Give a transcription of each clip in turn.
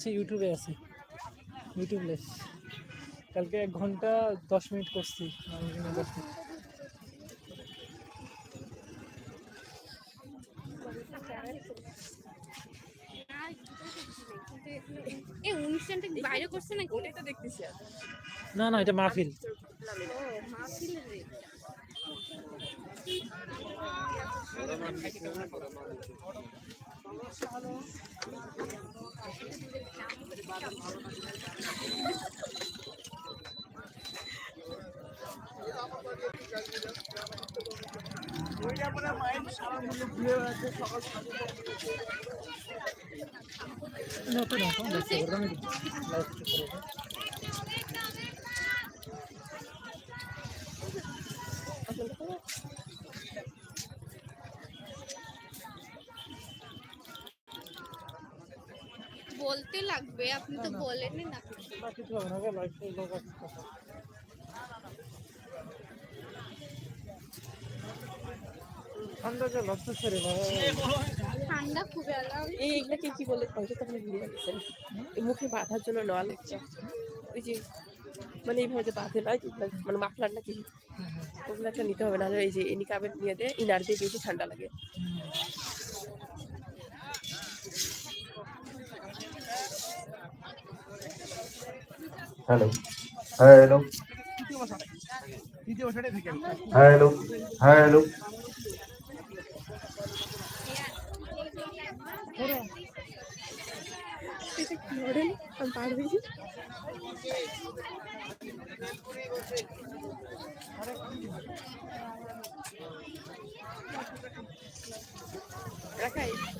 আছে ইউটিউবে আছে। ইউটিউব লেস কালকে এক ঘণ্টা দশ মিনিট করছি। না দশ মিনিট এই অনুষ্ঠানটা কি বাইরে করছে নাকি ওটাই তো দেখতেছি আর। না না এটা মাহফিল ও মাহফিলের রে। No, তো না, কম দেখতে পারব, আমি লাইভ করব। বলতে লাগবে আপনি তো বলেনই না কিছু। না, কিছু হবে না, আগে লাইভ করব, বাকি কথা। ঠান্ডা যে লাগতেছে রে ঠান্ডা খুব এই এগুলাকে কি বলে? পঞ্চায়েত আপনি ভিডিও দেখছেন। এই মুখে বাঁধার জন্য নেওয়া লাগছে ওই যে মানে এইভাবে যে বাঁধে না মানে মাফলার নাকি? ওগুলো একটা নিতে হবে নাহলে এই যে এনি কাবের নিয়ে দেয় ইনার দিয়ে বেশি ঠান্ডা লাগে। হ্যালো হ্যালো হ্যালো হ্যালো এটা কি মডেল আমি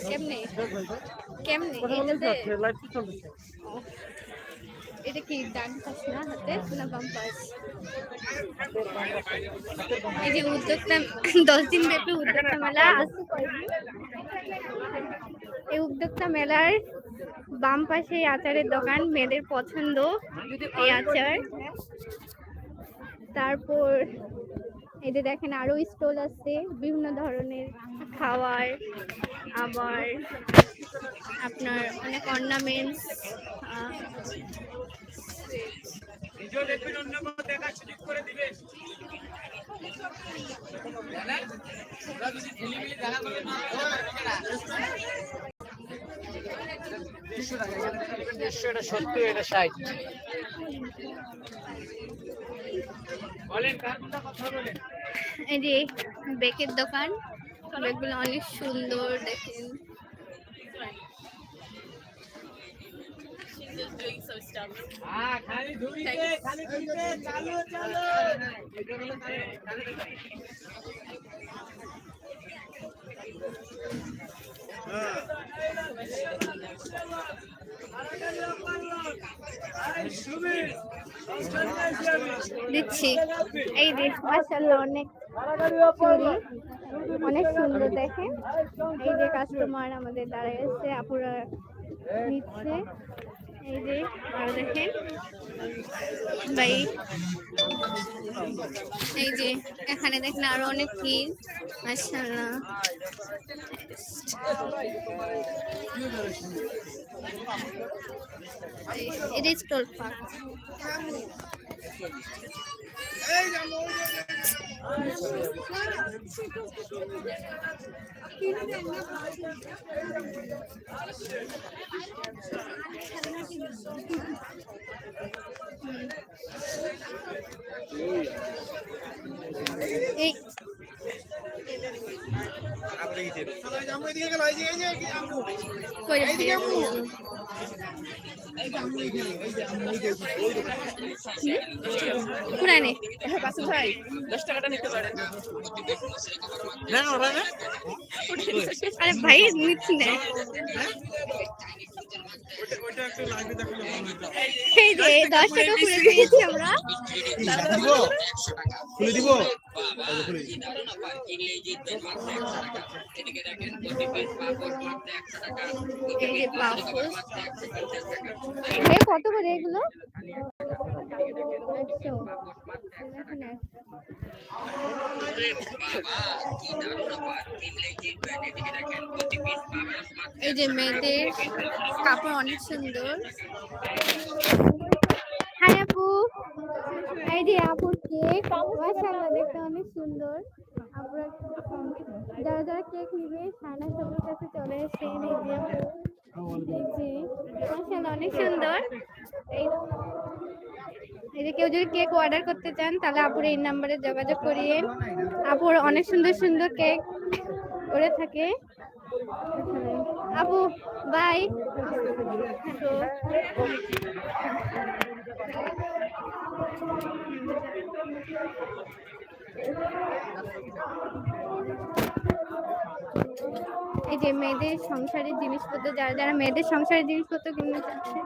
কেমনে। কেমনে। এটা কি ডান পাশ না হাতে না বাম পাশ এই যে উদ্যোক্তা দশ দিন ব্যাপী উদ্যোক্তা মেলা আছে এই উদ্যোক্তা মেলার বাম পাশে আচারের দোকান মেয়েদের পছন্দ এই আচার তারপর এই যে দেখেন আরও স্টল আছে বিভিন্ন ধরনের খাওয়ার আবার আপনার অনেক অর্নামেন্টস দেড়শো, এটা ষাট। এই যে বেকের দোকান। বেকগুলো অনেক সুন্দর দেখেন। দিচ্ছি। এই যে মাসাল্লাহ অনেক চুড়ি অনেক সুন্দর দেখেন। এই যে কাস্টমার আমাদের দাঁড়ায় আছে আপুরা নিচ্ছে। এই যে, আরও দেখেন। ভাই, এই যে, এখানে দেখেন আরও অনেক ভিড়, মাশাআল্লাহ। এটা স্টল পার্ক। এই কই? আরে ভাই নিচ্ছি না। দশ টাকা ঘুরে দিয়েছি আমরা। খুলে দিব? কত করে এগুলো? এই যে মেয়েদের কাপড় অনেক সুন্দর। আপুর কেক দেখতে অনেক সুন্দর। যারা যারা কেক কাছে চলে অনেক সুন্দর। কেউ যদি কেক অর্ডার করতে চান, তাহলে আপুর এই নাম্বারে যোগাযোগ করিয়ে, আপুর অনেক সুন্দর সুন্দর কেক করে থাকে। আপু বাই এই যে মেয়েদের সংসারের জিনিসপত্র যারা যারা মেয়েদের সংসারের জিনিসপত্র কিনতে চাচ্ছে।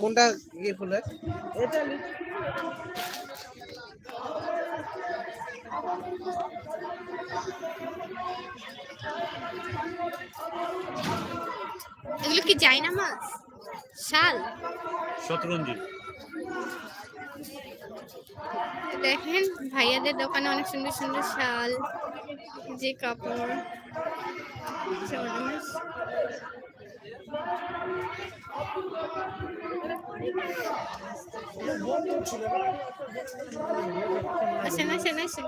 কোনটা ইয়ে ফুলের এগুলো কি চাই না মাছ? শাল? শতরঞ্জি। দেখেন ভাইয়াদের দোকানে অনেক সুন্দর সুন্দর শাল যে কাপড়। আসেন আসেন আসেন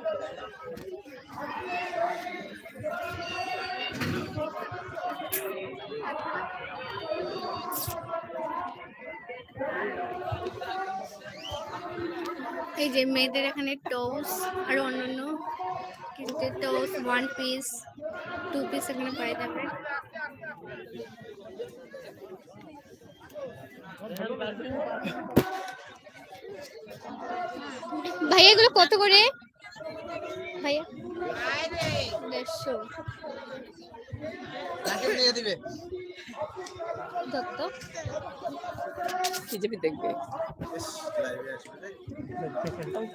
এই যে মেয়েদের এখানে টস আর অন্যান্য কিন্তু toast one piece two piece এখানে পাই যাবে ভাইয়া এগুলো কত করে? ভাইয়া দেড়শো। নিয়ে দিবে। দত্ত। দেখবে।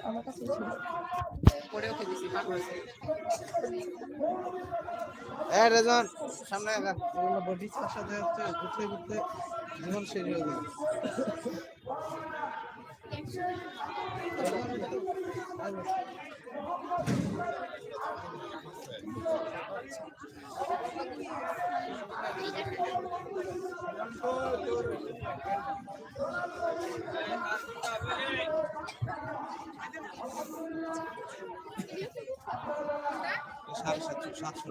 আমার কাছে ছিল। পরে ওকে দিছি পাগল আছে। এ রেজন সামনে আগা বডি সাথে হচ্ছে ঘুরতে ঘুরতে জীবন সাড়ে সাতশো সাতশো।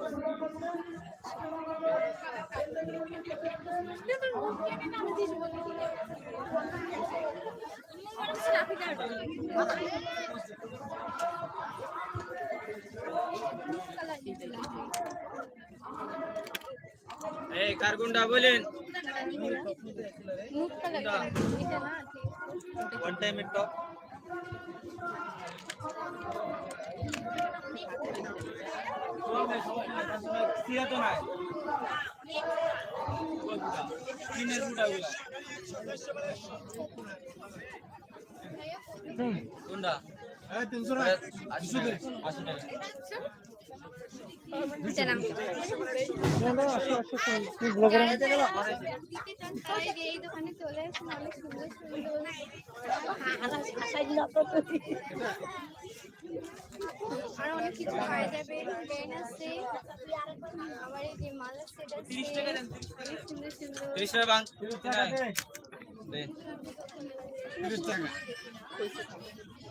এই কারগুন্ডা বলেন। মুখ কালা এটা না ওয়ান টাইম টপ তো নাই তিনের বুটাগুলা কোনটা তিনশো আশি টাকা আশি টাকা এই দোকানে চলে আসুন অনেক সুন্দর সুন্দর আর অনেক কিছু পাওয়া যাবে পেন আছে আবার এই যে মালা আছে অনেক সুন্দর সুন্দর তিরিশ টাকা। বাং দে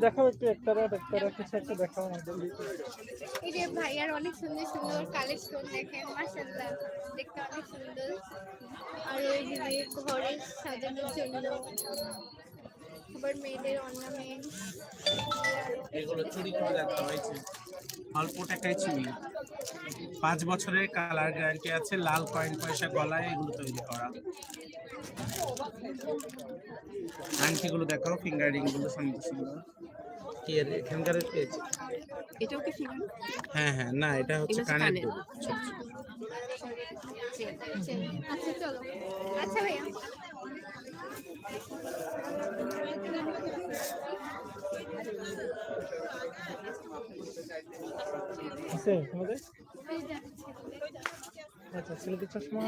দেখাও একটু একটা রাত একটা রাত কিছু একটা দেখাও আমাদের এই যে অনেক সুন্দর সুন্দর কালেকশন দেখেন মাসাল্লাহ দেখতে অনেক সুন্দর। আর ওই যে ঘরে সাজানোর জন্য আবার মেয়েদের অর্নামেন্ট এগুলো চুরি করে রাখা হয়েছে অল্প টাকায় চুরি। পাঁচ বছরের কালার গ্যারান্টি আছে লাল কয়েন পয়সা গলায় এগুলো তৈরি করা। আংটিগুলো দেখাও ফিঙ্গারিংগুলো সুন্দর সুন্দর এর এটাও কি হ্যাঁ হ্যাঁ না এটা হচ্ছে কানের কানের। দুল। আচ্ছা চলো। আচ্ছা ভাইয়া। আছে যে, আচ্ছা ছেলেদের চশমা?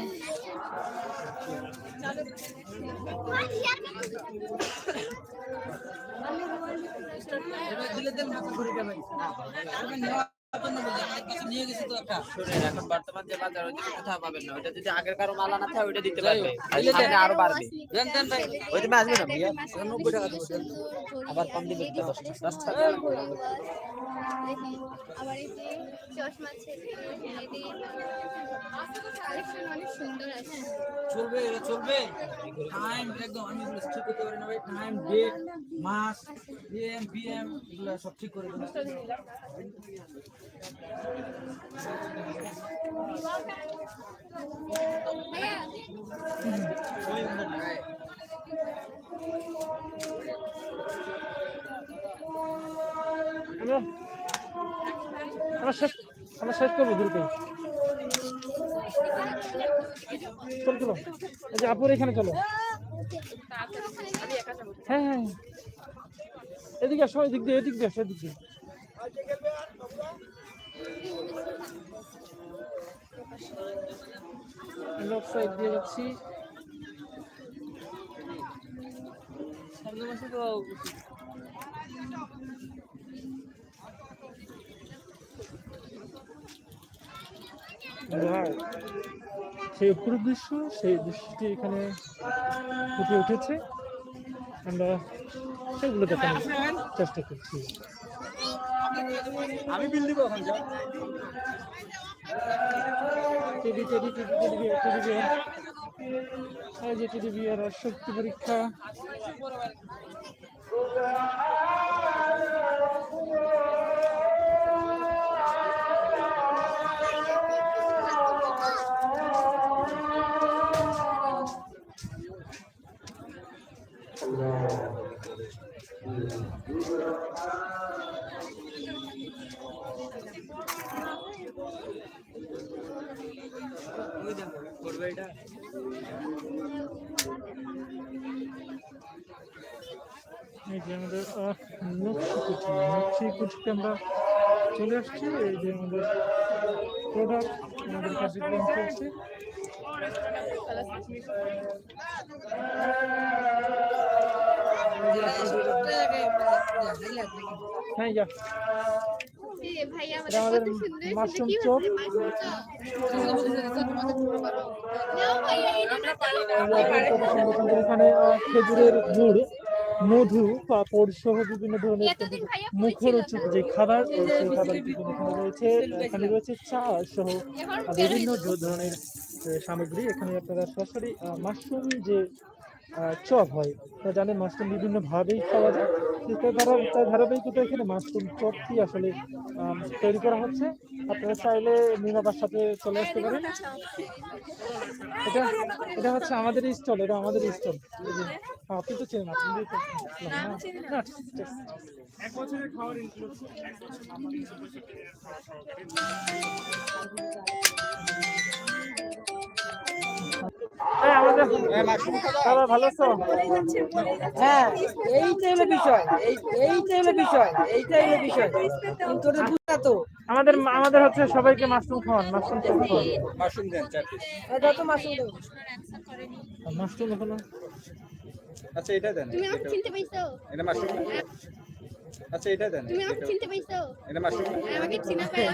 শোনেন, বর্তমান কোথাও পাবেন না ওইটা যদি কারও থাকে ওইটা দিতে পারবে চলবে। চলবে একদম করতে এম এগুলো সব ঠিক করে আমরা শেষ আমরা শেষ করব দ্রুত চলো চলো। এই যে আপুর এখানে চলো। হ্যাঁ হ্যাঁ হ্যাঁ। এদিকে আসো, এদিক দিয়ে এদিক দিয়ে আসো, এদিক দিয়ে। লেফট সাইড দিয়ে যাচ্ছি। Wow. সেই অপরূপ দৃশ্য সেই দৃশ্যটি এখানে ফুটে উঠেছে। আমরা সেগুলো দেখানোর চেষ্টা করছি। আমি বিল দিব এখন যা টিডি টিডি টিডি টিডি টিডি এই যে টিডি বিয়ার আর শক্তি পরীক্ষা এই যে আমাদের আহ, নকশি কুচি আমরা চলে আসছি এই যে আমাদের প্রোডাক্ট আমাদের কার্যক্রম চলছে হ্যাঁ যা আমাদের মাশরুম চপ। এখানে খেজুরের গুড় মধু পাপড় সহ বিভিন্ন ধরনের মুখরোচক যে খাবার সেই খাবার এখানে রয়েছে এখানে রয়েছে চা সহ বিভিন্ন ধরনের সামগ্রী এখানে আপনারা সরাসরি মাশরুম যে চপ হয় আপনারা জানেন মাশরুম বিভিন্ন ভাবেই খাওয়া যায় তো তার তার ধারাবাহিকতা এখানে মাশরুম চপটি আসলে তৈরি করা হচ্ছে আপনারা চাইলে নিমাবার সাথে চলে আসতে পারেন এটা এটা হচ্ছে আমাদের স্টল এটা আমাদের স্টল আপনি তো চেনেন আপনি তো খাওয়ার ভালো আছো? হ্যাঁ এইটাই হলো বিষয় এই এইটাই হলো বিষয় এইটাই হলো বিষয়। কিন্তু ওটা বুঝা তো আমাদের আমাদের হচ্ছে সবাইকে মাশরুম খাওয়ান মাশরুম খাওয়ান মাশরুম দেন চার পিস এটা তো মাসুম দেবো। মাশরুম এখনও আচ্ছা এটা দেন। তুমি আমাকে চিনতে পাইছো? এটা মাশরুম আচ্ছা এটা দেন। তুমি আমাকে চিনতে পাইছো? এটা মাশরুম আমাকে চিনা পাই